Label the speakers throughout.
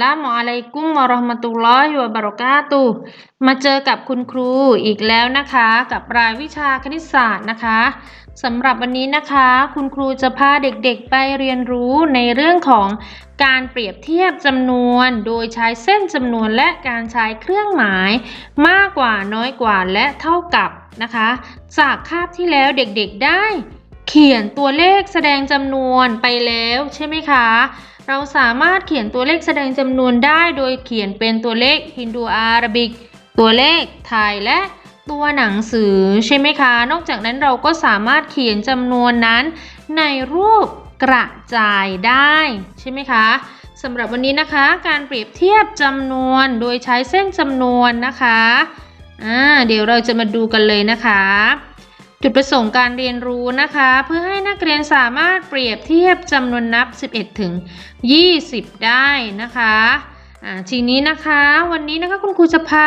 Speaker 1: ลามุอะลัยกุมวะราะห์มะตุลลอฮิวะบะเราะกาตุมาเจอกับคุณครูอีกแล้วนะคะ กับรายวิชาคณิตศาสตร์นะคะสำหรับวันนี้นะคะ คุณครูจะพาเด็กๆไปเรียนรู้ในเรื่องของการเปรียบเทียบจำนวน โดยใช้เส้นจำนวนและการใช้เครื่องหมาย มากกว่าน้อยกว่าและเท่ากับนะคะ จากคาบที่แล้วเด็กๆได้ เขียนตัวเลขแสดงจำนวนไปแล้วใช่ไหมคะ เราสามารถเขียนตัวเลขแสดงจำนวนได้โดยเขียนเป็นตัวเลขฮินดูอาราบิก ตัวเลขไทยและตัวหนังสือใช่ไหมคะ นอกจากนั้นเราก็สามารถเขียนจำนวนนั้น ในรูปกระจายได้ใช่ไหมคะสำหรับวันนี้นะคะ การเปรียบเทียบจำนวนโดยใช้เส้นจำนวนนะคะอ่าเดี๋ยวเราจะมาดูกันเลยนะคะ จุดประสงค์การเรียนรู้นะคะ เพื่อให้นักเรียนสามารถเปรียบเทียบจำนวนนับ 11 ถึง 20 ได้นะคะอ่าทีนี้นะคะวันนี้นะคะคุณครูจะพา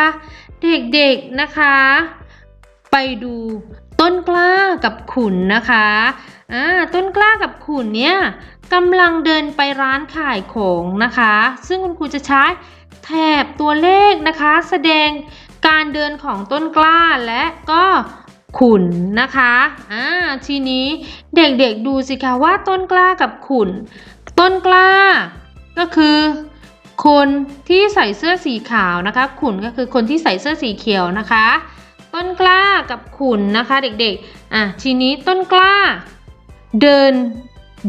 Speaker 1: เด็กๆนะคะ ไปดูต้นกล้ากับขุนนะคะอ่าต้นกล้ากับขุนเนี่ยกำลังเดินไปร้านขายของนะคะ ซึ่งคุณครูจะใช้แถบตัวเลขนะคะ แสดงการเดินของต้นกล้าและก็ ขุนนะคะอ่าทีนี้เด็กๆดูสิคะว่าต้นกล้ากับขุน ต้นกล้า ก็คือ คนที่ใส่เสื้อสีขาวนะคะ ขุนก็คือคนที่ใส่เสื้อสีเขียวนะคะ ต้นกล้ากับขุนนะคะ เด็กๆอะทีนี้ต้นกล้า เดิน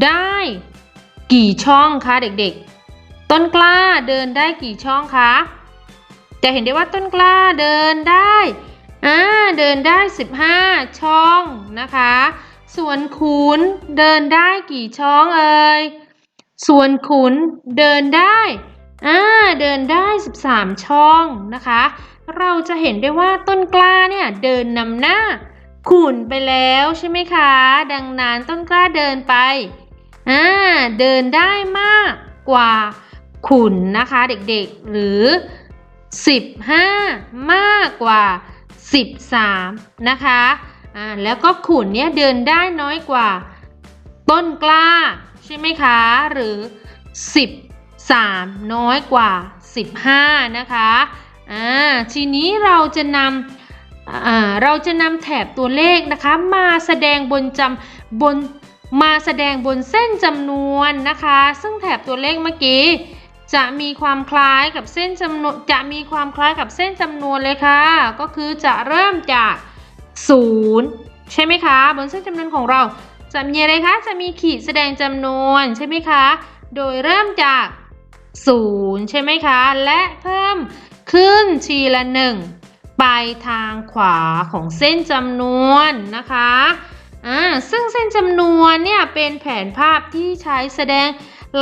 Speaker 1: ได้กี่ช่องคะเด็กๆ ต้นกล้าเดินได้กี่ช่องคะจะเห็นได้ว่าต้นกล้าเดินได้ อ่าเดินได้ 15 ช่องนะคะ ส่วนขุนเดินได้กี่ช่องเอ่ยส่วนขุนเดินได้อ่าเดินได้ 13 ช่องนะคะ เราจะเห็นได้ว่าต้นกล้าเนี่ยเดินนำหน้าขุนไปแล้วใช่ไหมคะ ดังนั้นต้นกล้าเดินไปอ่าเดินได้มากกว่าขุนนะคะเด็กๆหรือ 15 มากกว่า 13 นะคะอ่าแล้วก็ขุนเนี่ยเดินได้น้อยกว่า ต้นกล้า ใช่ไหมคะ หรือ 13 น้อยกว่า 15 นะคะอ่าทีนี้เราจะนำอ่าเราจะนำแถบตัวเลขนะคะ มาแสดงบนจำบนมาแสดงบนเส้นจำนวนนะคะ ซึ่งแถบตัวเลขเมื่อกี้ จะมีความคล้ายกับเส้นจำนวนจะมีความคล้ายกับเส้นจำนวนเลยค่ะ ก็คือจะเริ่มจาก 0 ใช่ไหมคะ บนเส้นจำนวนของเราจะมีอะไรคะ จะมีขีดแสดงจำนวนใช่ไหมคะ โดยเริ่มจาก 0 ใช่ไหมคะ และเพิ่มขึ้นทีละ 1 ไปทางขวาของเส้นจำนวนนะคะอ่าซึ่งเส้นจำนวนเนี่ยเป็นแผนภาพที่ใช้แสดง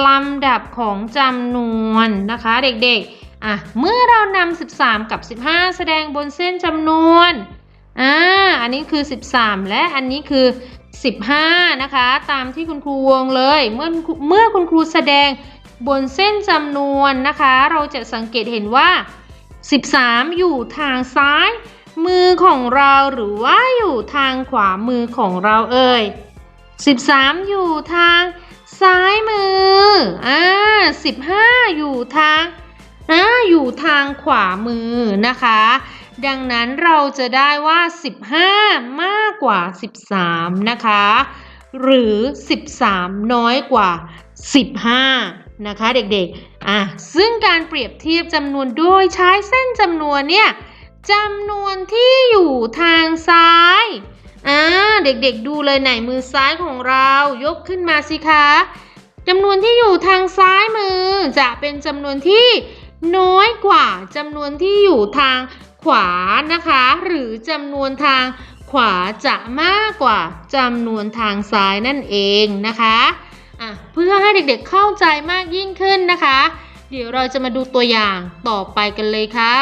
Speaker 1: ลำดับของจำนวนนะคะเด็กๆ อะ เมื่อเรานำ13 กับ 15 แสดงบนเส้นจำนวน อ่า อันนี้คือ 13 และอันนี้คือ 15 นะคะ ตามที่คุณครูวงเลย เมื่อเมื่อคุณครูแสดงบนเส้นจำนวนนะคะ เราจะสังเกตเห็นว่า 13 อยู่ทางซ้าย มือของเราหรือว่าอยู่ทางขวามือของเราเอ่ย 13 อยู่ทาง ซ้ายมือ อ่า15อยู่ทางอ่าอยู่ทางขวามือนะคะ ดังนั้นเราจะได้ว่า 15 มากกว่า 13 นะคะ หรือ 13 น้อยกว่า 15 นะคะเด็กๆ อะ ซึ่งการเปรียบเทียบจำนวนโดยใช้เส้นจำนวนเนี่ยจำนวนที่อยู่ทางซ้าย อ่าเด็กๆดูเลยไหนมือซ้ายของเรายกขึ้นมาสิคะจำนวนที่อยู่ทางซ้ายมือ จะเป็นจำนวนที่น้อยกว่าจำนวนที่อยู่ทางขวานะคะ หรือจำนวนทางขวาจะมากกว่าจำนวนทางซ้ายนั่นเองนะคะอะเพื่อให้เด็กๆเข้าใจมากยิ่งขึ้นนะคะ เดี๋ยวเราจะมาดูตัวอย่างต่อไปกันเลยค่ะ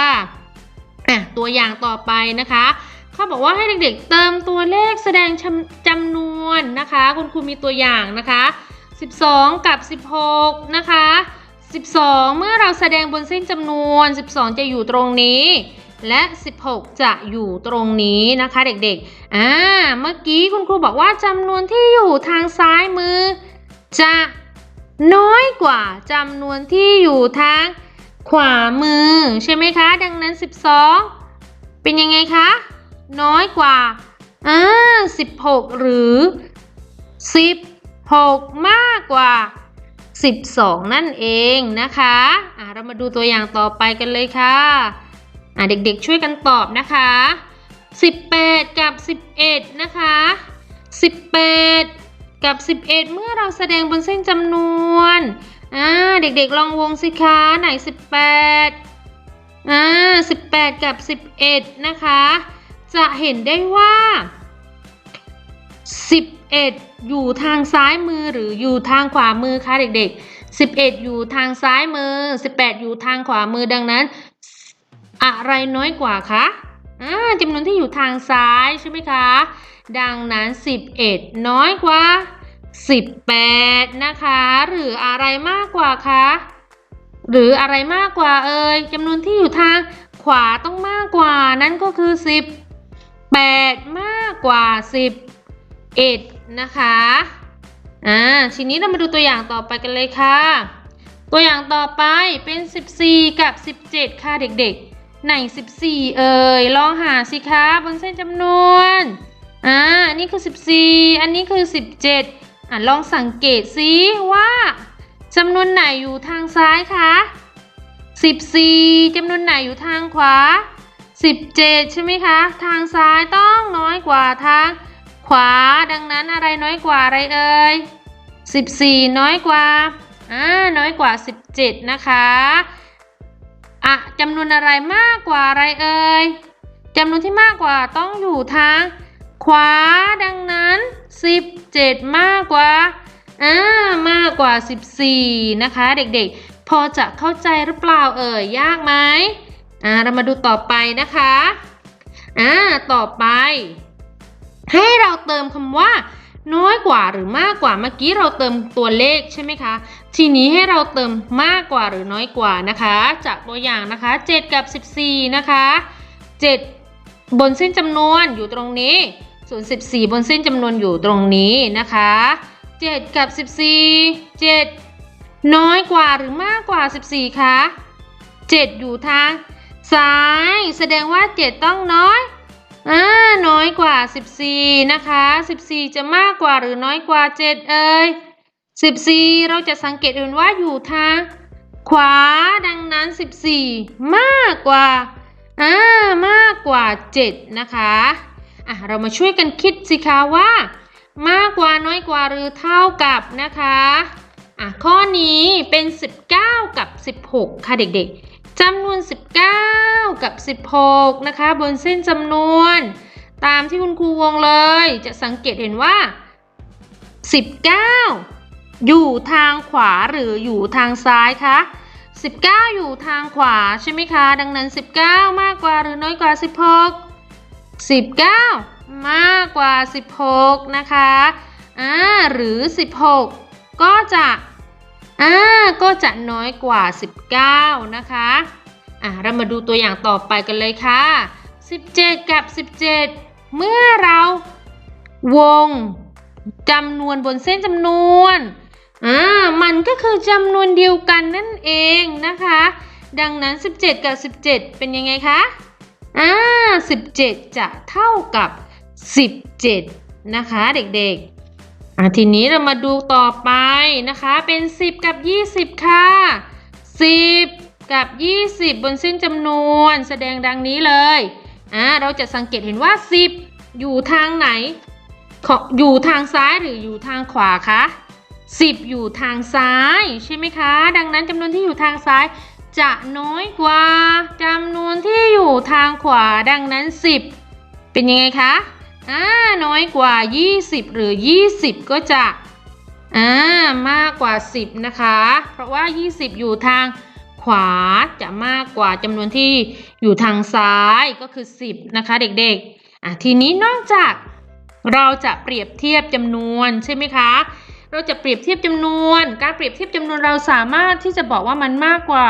Speaker 1: อะตัวอย่างต่อไปนะคะ เขาบอกว่าให้เด็กๆเติมตัวเลขแสดงจำนวนนะคะ คุณครูมีตัวอย่างนะคะ 12 กับ 16 นะคะ 12 เมื่อเราแสดงบนเส้นจำนวน 12 จะอยู่ตรงนี้ และ 16 จะอยู่ตรงนี้นะคะเด็กๆ อ่า เมื่อกี้คุณครูบอกว่าจำนวนที่อยู่ทางซ้ายมือ จะน้อยกว่าจำนวนที่อยู่ทางขวามือ ใช่ไหมคะ ดังนั้น 12 เป็นยังไงคะ น้อยกว่าอ่า16หรือ16มากกว่า12นั่นเองนะคะอะเรามาดูตัวอย่างต่อไปกันเลยค่ะอะเด็กๆช่วยกันตอบนะคะ18กับ11นะคะ18กับ11เมื่อเราแสดงบนเส้นจำนวนอ่าเด็กๆลองวงสิคะไหน18อ่า18กับ11นะคะ จะเห็นได้ว่า 11 อยู่ทางซ้ายมือหรืออยู่ทางขวามือคะเด็กๆ 11 อยู่ทางซ้ายมือ 18 อยู่ทางขวามือดังนั้น อะไรน้อยกว่าคะอ่าจำนวนที่อยู่ทางซ้ายใช่ไหมคะ ดังนั้น 11 น้อยกว่า 18 นะคะ หรืออะไรมากกว่าคะหรืออะไรมากกว่าเอ่ยจำนวนที่อยู่ทางขวาต้องมากกว่านั่นก็คือ 8 มากกว่า 11 นะคะอ่าทีนี้เรามาดูตัวอย่างต่อไปกันเลยค่ะ ตัวอย่างต่อไปเป็น 14 กับ 17 ค่ะเด็กๆ ไหน 14 เอ่ยลองหาสิคะบนเส้นจำนวนอ่าอันนี้คือ 14 อันนี้คือ 17อะลองสังเกตซิว่าจำนวนไหนอยู่ทางซ้ายคะ14จำนวนไหนอยู่ทางขวา 17 ใช่ไหมคะ ทางซ้ายต้องน้อยกว่าทางขวา ดังนั้นอะไรน้อยกว่าอะไรเอ่ย14 น้อยกว่าอ่าน้อยกว่า 17 นะคะอะจำนวนอะไรมากกว่าอะไรเอ่ยจำนวนที่มากกว่าต้องอยู่ทางขวา ดังนั้น 17 มากกว่าอ่ามากกว่า 14 นะคะ เด็กๆ พอจะเข้าใจหรือเปล่าเอ่ยยากไหม อ่าเรามาดูต่อไปนะคะอ่าต่อไป ให้เราเติมคำว่า น้อยกว่าหรือมากกว่าเมื่อกี้เราเติมตัวเลขใช่ไหมคะ ทีนี้ให้เราเติมมากกว่าหรือน้อยกว่านะคะ จากตัวอย่างนะคะ 7 กับ 14 นะคะ 7 บนเส้นจำนวนอยู่ตรงนี้ส่วน14 บนเส้นจำนวนอยู่ตรงนี้นะคะ 7 กับ 14 7 น้อยกว่าหรือมากกว่า 14 คะ 7 อยู่ทาง ซ้าย แสดงว่า 7 ต้องน้อยอ่าน้อยกว่า 14 นะคะ 14 จะมากกว่าหรือน้อยกว่า 7 เอ่ย14 เราจะสังเกตเห็นว่าอยู่ทาง ขวาดังนั้น 14 มากกว่าอ่ามากกว่า 7 นะคะอะเรามาช่วยกันคิดสิคะว่า มากกว่าน้อยกว่าหรือเท่ากับนะคะอะข้อนี้เป็น 19 กับ 16 ค่ะเด็กๆ จำนวน 19 กับ 16 นะคะ บนเส้นจำนวน ตามที่คุณครูวงเลย จะสังเกตเห็นว่า 19 อยู่ทางขวาหรืออยู่ทางซ้ายคะ19 อยู่ทางขวาใช่ไหมคะ ดังนั้น 19 มากกว่าหรือน้อยกว่า 16 19 มากกว่า 16 นะคะอ่าหรือ 16 ก็จะ อ่าก็จะน้อยกว่า 19 นะคะอะเรามาดูตัวอย่างต่อไปกันเลยค่ะ 17 กับ 17 เมื่อเราวงจำนวนบนเส้นจำนวนอ่ามันก็คือจำนวนเดียวกันนั่นเองนะคะ ดังนั้น 17 กับ 17 เป็นยังไงคะอ่า17 จะเท่ากับ 17 นะคะเด็กๆ อะทีนี้เรามาดูต่อไปนะคะ เป็น 10 กับ 20 ค่ะ 10 กับ 20 บนเส้นจำนวนแสดงดังนี้เลยอ่าเราจะสังเกตเห็นว่า 10 อยู่ทางไหนขออยู่ทางซ้ายหรืออยู่ทางขวาคะ10 อยู่ทางซ้ายใช่ไหมคะ ดังนั้นจำนวนที่อยู่ทางซ้าย จะน้อยกว่าจำนวนที่อยู่ทางขวา ดังนั้น 10 เป็นยังไงคะ อ่าน้อยกว่า 20 หรือ 20 ก็จะอ่ามากกว่า 10 นะคะ เพราะว่า 20 อยู่ทางขวาจะมากกว่าจำนวนที่อยู่ทางซ้ายก็คือ 10 นะคะ เด็กๆอะทีนี้นอกจากเราจะเปรียบเทียบจำนวนใช่ไหมคะ เราจะเปรียบเทียบจำนวน การเปรียบเทียบจำนวนเราสามารถที่จะบอกว่ามันมากกว่า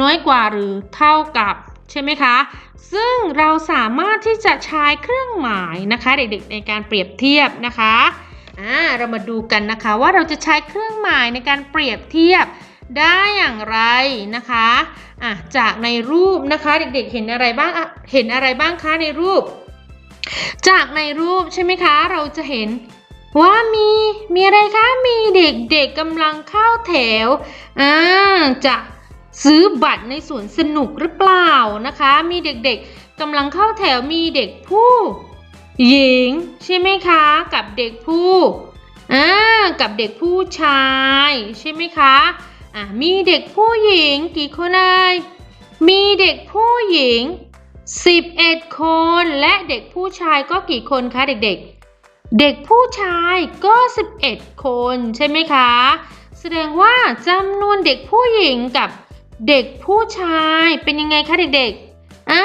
Speaker 1: น้อยกว่าหรือเท่ากับ ใช่ไหมคะ ซึ่งเราสามารถที่จะใช้เครื่องหมายนะคะเด็กๆในการเปรียบเทียบนะคะอ่าเรามาดูกันนะคะว่าเราจะใช้เครื่องหมายในการเปรียบเทียบได้อย่างไรนะคะอะจากในรูปนะคะเด็กๆเห็นอะไรบ้างเห็นอะไรบ้างคะในรูป จากในรูปใช่ไหมคะ เราจะเห็นว่ามีมีอะไรคะมีเด็กๆกำลังเข้าแถวอ่าจะ ซื้อบัตรในสวนสนุกหรือเปล่านะคะ มีเด็กๆกำลังเข้าแถวมีเด็กผู้หญิง ใช่ไหมคะ กับเด็กผู้อ่ากับเด็กผู้ชาย ใช่ไหมคะอะมีเด็กผู้หญิงกี่คนเอ่ยมีเด็กผู้หญิง 11 คนและเด็กผู้ชายก็กี่คนคะเด็กๆ เด็กผู้ชายก็ 11 คนใช่ไหมคะ แสดงว่าจำนวนเด็กผู้หญิงกับ เด็กผู้ชายเป็นยังไงคะเด็กๆอ่า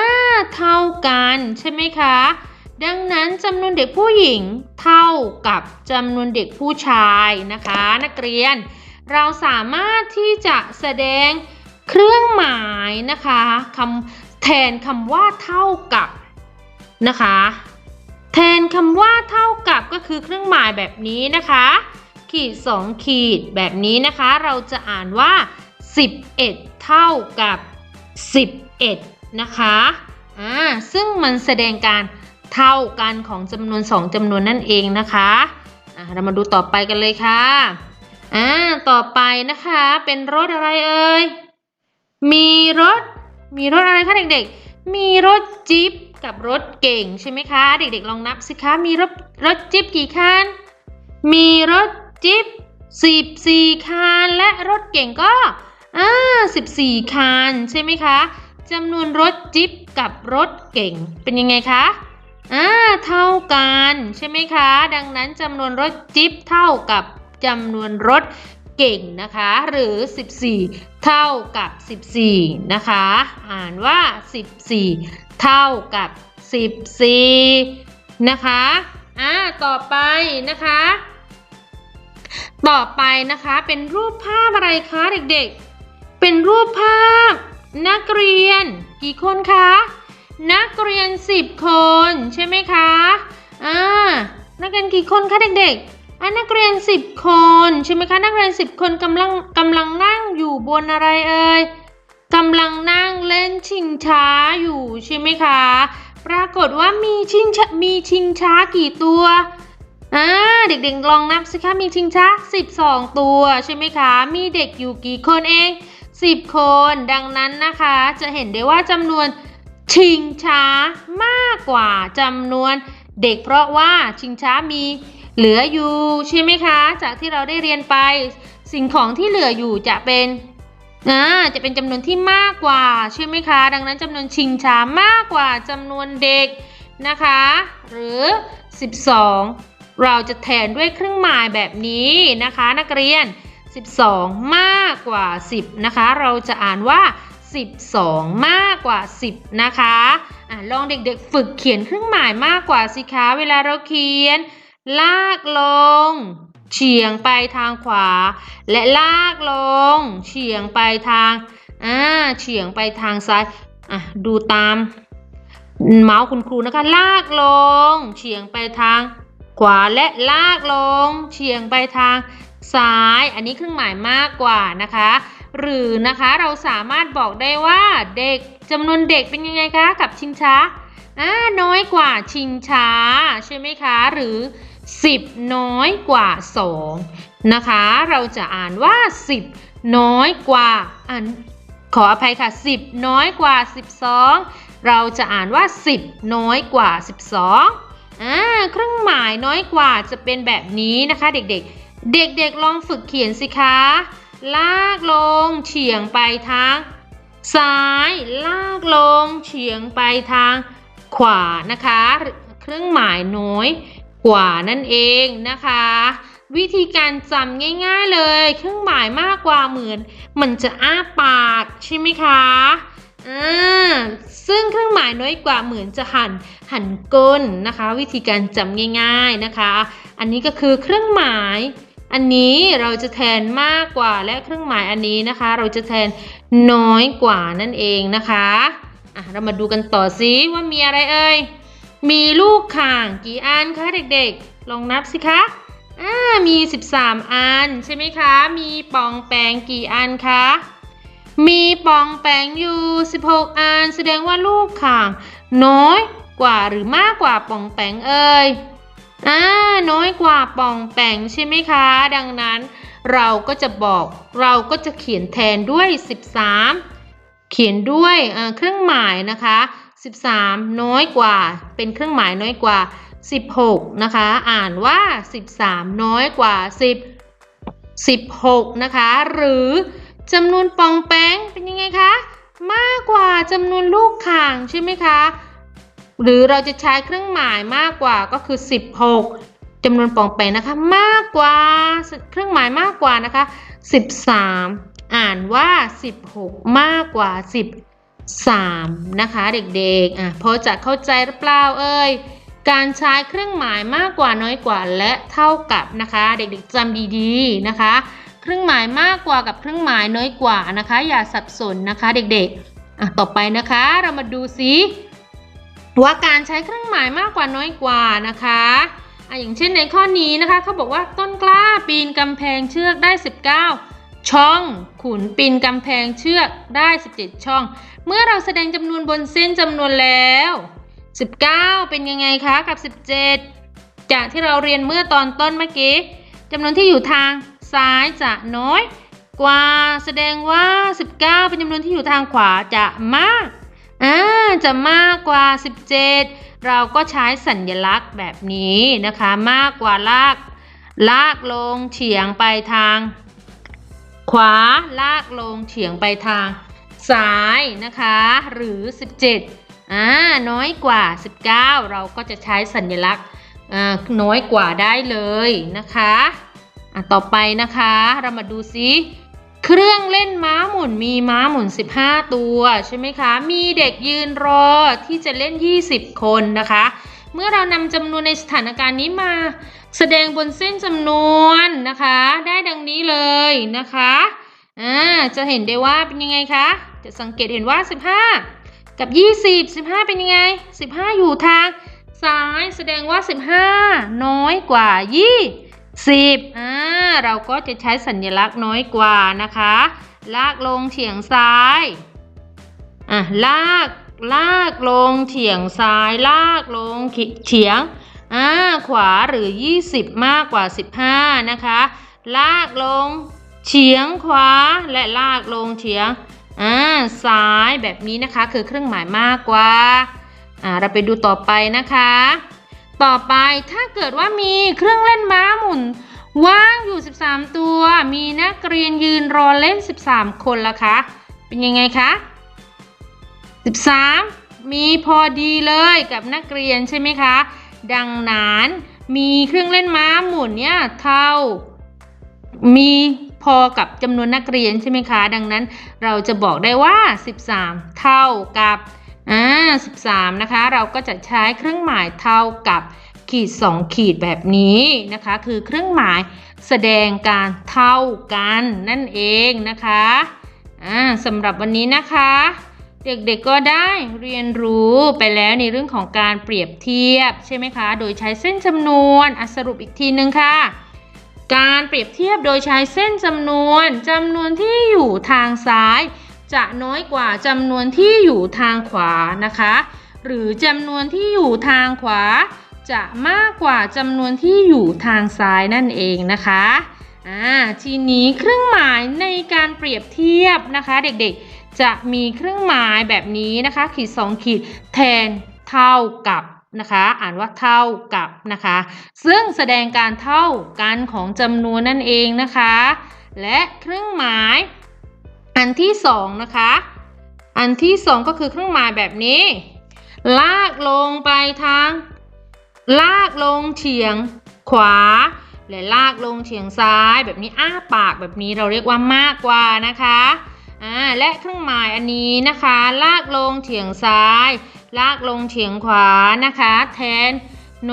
Speaker 1: เท่ากันใช่ไหมคะ ดังนั้นจำนวนเด็กผู้หญิงเท่ากับจำนวนเด็กผู้ชายนะคะ นักเรียน เราสามารถที่จะแสดงเครื่องหมายนะคะคำแทนคำว่าเท่ากับนะคะ แทนคำว่าเท่ากับก็คือเครื่องหมายแบบนี้นะคะ ขีด 2 ขีดแบบนี้นะคะ เราจะอ่านว่า 11 เท่ากับ 11 นะคะอ่าซึ่งมันแสดงการเท่ากันของจำนวน 2จำนวนนั่นเองนะคะอ่าเรามาดูต่อไปกันเลยค่ะอ่าต่อไปนะคะเป็นรถอะไรเอ่ยมีรถ มีรถอะไรคะเด็กๆ มีรถจิ๊บกับรถเก่งใช่ไหมคะ เด็กๆ ลองนับสิคะ มีรถรถจิ๊บกี่คัน มีรถจิ๊บสิบสี่คัน และรถเก่งก็ อ่าสิบสี่คัน ใช่ไหมคะจำนวนรถจิ๊บกับรถเก่งเป็นยังไงคะอ่าเท่ากันใช่ไหมคะ ดังนั้นจำนวนรถจิ๊บเท่ากับจำนวนรถเก่งนะคะ หรือ 14 เท่ากับ 14 นะคะ อ่านว่า 14 เท่ากับ 14 นะคะอ่าต่อไปนะคะ ต่อไปนะคะเป็นรูปภาพอะไรคะเด็กๆ เป็นรูปภาพ นักเรียน กี่คนคะ นักเรียน 10 คนใช่ไหมคะอ่านักเรียนกี่คนคะเด็กๆอ่านักเรียน 10 คนใช่ไหมคะนักเรียน 10 คนกำลังกำลังนั่งอยู่บนอะไรเอ่ยกำลังนั่งเล่นชิงช้าอยู่ใช่ไหมคะ ปรากฏว่ามีชิงชมีชิงช้ากี่ตัวอ่าเด็กๆลองนับสิคะมีชิงช้า 12 ตัวใช่ไหมคะ มีเด็กอยู่กี่คนเอง 10 คน ดังนั้นนะคะจะเห็นได้ว่าจำนวนชิงช้ามากกว่าจำนวนเด็ก เพราะว่าชิงช้ามีเหลืออยู่ใช่ไหมคะ จากที่เราได้เรียนไปสิ่งของที่เหลืออยู่จะเป็นอ่าจะเป็นจำนวนที่มากกว่าใช่ไหมคะ ดังนั้นจำนวนชิงช้ามากกว่าจำนวนเด็กนะคะ หรือ 12 เราจะแทนด้วยเครื่องหมายแบบนี้นะคะ นักเรียน 12 มากกว่า 10 นะคะ เราจะอ่านว่า 12 มากกว่า 10 นะคะอะลองเด็กๆ ฝึกเขียนเครื่องหมายมากกว่าสิคะ เวลาเราเขียน ลากลง เฉียงไปทางขวา และลากลง เฉียงไปทางอ่าเฉียงไปทางซ้ายอะดูตาม เมาส์คุณครูนะคะ ลากลง เฉียงไปทางขวาและลากลง เฉียงไปทาง ซ้าย อันนี้เครื่องหมายมากกว่านะคะ หรือนะคะเราสามารถบอกได้ว่าเด็กจำนวนเด็กเป็นยังไงคะกับชิงช้าอ่าน้อยกว่าชิงช้าใช่ไหมคะ หรือ 10 น้อยกว่า 2 นะคะ เราจะอ่านว่า 10 น้อยกว่าอันขออภัยค่ะ 10 น้อยกว่า 12 เราจะอ่านว่า 10 น้อยกว่า 12อ่าเครื่องหมายน้อยกว่าจะเป็นแบบนี้นะคะ เด็กๆ เด็กๆลองฝึกเขียนสิคะ ลากลงเฉียงไปทาง ซ้ายลากลงเฉียงไปทาง ขวานะคะ เครื่องหมายน้อยกว่านั่นเองนะคะ วิธีการจำง่ายๆเลย เครื่องหมายมากกว่าเหมือน มันจะอ้าปากใช่ไหมคะอ่าซึ่งเครื่องหมายน้อยกว่าเหมือนจะหันหันก้นนะคะ วิธีการจำง่าย ๆนะคะ อันนี้ก็คือเครื่องหมาย อันนี้เราจะแทนมากกว่าและเครื่องหมายอันนี้นะคะ เราจะแทนน้อยกว่านั่นเองนะคะอะเรามาดูกันต่อซิว่ามีอะไรเอ่ยมีลูกข่างกี่อันคะเด็กๆ ลองนับสิคะอ่ามี 13 อันใช่ไหมคะ มีปองแปงกี่อันคะ มีปองแปงอยู่ 16 อัน แสดงว่าลูกข่าง น้อยกว่าหรือมากกว่าปองแปงเอ่ย อ่าน้อยกว่าปองแปงใช่ไหมคะ ดังนั้นเราก็จะบอกเราก็จะเขียนแทนด้วย 13 เขียนด้วยเอ่อเครื่องหมายนะคะ 13 น้อยกว่า เป็นเครื่องหมายน้อยกว่า 16 นะคะ อ่านว่า 13 น้อยกว่า 10 16 นะคะ หรือจำนวนปองแป้งเป็นยังไงคะ มากกว่าจำนวนลูกข่างใช่ไหมคะ หรือเราจะใช้เครื่องหมายมากกว่าก็คือ 16จำนวนปองแปงนะคะ มากกว่า เครื่องหมายมากกว่านะคะ 13 อ่านว่า 16 มากกว่า 13 นะคะ เด็กๆอะพอจะเข้าใจหรือเปล่าเอ่ยการใช้เครื่องหมายมากกว่าน้อยกว่าและเท่ากับนะคะ เด็กๆจำดีๆนะคะ เครื่องหมายมากกว่ากับเครื่องหมายน้อยกว่านะคะ อย่าสับสนนะคะ เด็กๆอะต่อไปนะคะ เรามาดูซิ ว่าการใช้เครื่องหมายมากกว่าน้อยกว่านะคะอะอย่างเช่นในข้อนี้นะคะเขาบอกว่าต้นกล้าปีนกำแพงเชือกได้ 19 ช่อง ขุนปีนกำแพงเชือกได้ 17 ช่อง เมื่อเราแสดงจำนวนบนเส้นจำนวนแล้ว 19 เป็นยังไงคะกับ 17 จากที่เราเรียนเมื่อตอนต้นเมื่อกี้จำนวนที่อยู่ทางซ้ายจะน้อย กว่าแสดงว่า 19 เป็นจำนวนที่อยู่ทางขวาจะมาก อ่าจะมากกว่า 17 เราก็ใช้สัญลักษณ์แบบนี้นะคะ มากกว่าลาก ลากลงเฉียงไปทาง ขวาลากลงเฉียงไปทางซ้ายนะคะ หรือ 17อ่าน้อยกว่า 19 เราก็จะใช้สัญลักษณ์อ่าน้อยกว่าได้เลยนะคะอะต่อไปนะคะ เรามาดูซิ เครื่องเล่นม้าหมุนมีม้าหมุน 15 ตัวใช่ไหมคะ มีเด็กยืนรอที่จะเล่น 20 คนนะคะ เมื่อเรานำจำนวนในสถานการณ์นี้มาแสดงบนเส้นจำนวนนะคะ ได้ดังนี้เลยนะคะอ่าจะเห็นได้ว่าเป็นยังไงคะ จะสังเกตเห็นว่า 15 กับ 20 15 เป็นยังไง 15 อยู่ทางซ้ายแสดงว่า 15 น้อยกว่า 20 อ่าเราก็จะใช้สัญลักษณ์น้อยกว่านะคะ ลากลงเฉียงซ้ายอะลากลากลงเฉียงซ้าย ลากลงเฉียงอ่าขวาหรือ 20 มากกว่า 15 นะคะ ลากลงเฉียงขวาและลากลงเฉียงอ่าซ้ายแบบนี้นะคะคือเครื่องหมายมากกว่าอ่าเราไปดูต่อไปนะคะ ต่อไปถ้าเกิดว่ามีเครื่องเล่นม้าหมุน ว่างอยู่ 13 ตัว มีนักเรียนยืนรอเล่น 13 คนละคะ เป็นยังไงคะ 13 มีพอดีเลยกับนักเรียนใช่ไหมคะ ดังนั้นมีเครื่องเล่นม้าหมุนเนี่ยเท่า มีพอกับจำนวนนักเรียนใช่ไหมคะ ดังนั้นเราจะบอกได้ว่า 13 เท่ากับ อ่า13 นะคะ เราก็จะใช้เครื่องหมายเท่ากับขีด 2 ขีดแบบนี้นะคะ คือเครื่องหมายแสดงการเท่ากันนั่นเองนะคะอ่าสำหรับวันนี้นะคะ เด็กๆก็ได้เรียนรู้ไปแล้วในเรื่องของการเปรียบเทียบใช่ไหมคะ โดยใช้เส้นจำนวนอสรุปอีกทีนึงค่ะ การเปรียบเทียบโดยใช้เส้นจำนวนจำนวนที่อยู่ทางซ้าย จะน้อยกว่าจำนวนที่อยู่ทางขวานะคะ หรือจำนวนที่อยู่ทางขวา จะมากกว่าจำนวนที่อยู่ทางซ้ายนั่นเองนะคะอ่าทีนี้เครื่องหมายในการเปรียบเทียบนะคะ เด็กๆจะมีเครื่องหมายแบบนี้นะคะ ขีด 2 ขีดแทนเท่ากับนะคะอ่านว่าเท่ากับนะคะ ซึ่งแสดงการเท่ากันของจำนวนนั่นเองนะคะ และเครื่องหมาย อันที่สองนะคะ อันที่สองก็คือเครื่องหมายแบบนี้ ลากลงไปทาง ลากลงเฉียงขวา และลากลงเฉียงซ้าย แบบนี้อ้าปากแบบนี้เราเรียกว่ามากกว่านะคะอ่าและเครื่องหมายอันนี้นะคะ ลากลงเฉียงซ้าย ลากลงเฉียงขวานะคะ แทน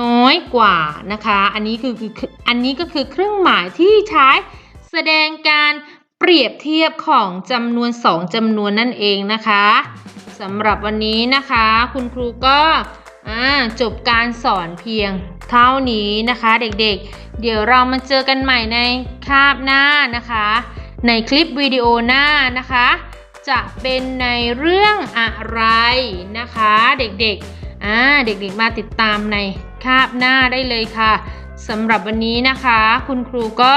Speaker 1: น้อยกว่านะคะ อันนี้คือคืออันนี้ก็คือเครื่องหมายที่ใช้แสดงการ เปรียบเทียบของจำนวน 2จำนวนนั่นเองนะคะสำหรับวันนี้นะคะ คุณครูก็จบการสอนเพียงเท่านี้นะคะ เด็กๆเดี๋ยวเรามาเจอกันใหม่ในคาบหน้านะคะ ในคลิปวิดีโอหน้านะคะ จะเป็นในเรื่องอะไรนะคะ เด็กๆอ่าเด็กๆมาติดตามในคาบหน้าได้เลยค่ะสำหรับวันนี้นะคะ คุณครูก็